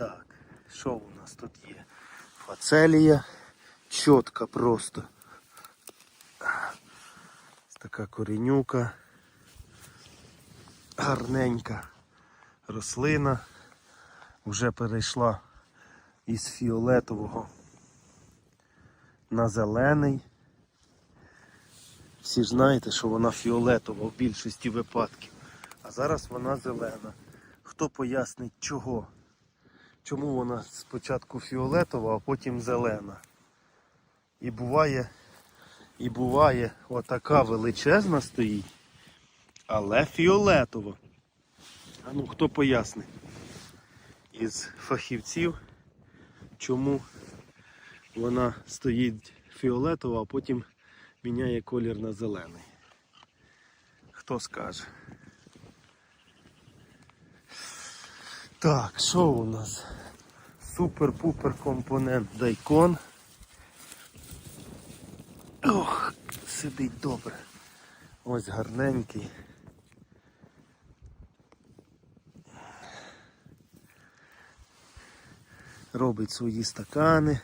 Так, що у нас тут є? Фацелія. Чітка просто. Така коренюка. Гарненька рослина. Вже перейшла із фіолетового на зелений. Всі ж знаєте, що вона фіолетова в більшості випадків. А зараз вона зелена. Хто пояснить чого? Чому вона спочатку фіолетова, а потім зелена? І буває, і буває, отака величезна стоїть, але фіолетова. А ну хто пояснить із фахівців, чому вона стоїть фіолетова, а потім міняє колір на зелений. Хто скаже? Так, що у нас? Супер-пупер компонент дайкон. Ох, сидить добре. Ось гарненький. Робить свої стакани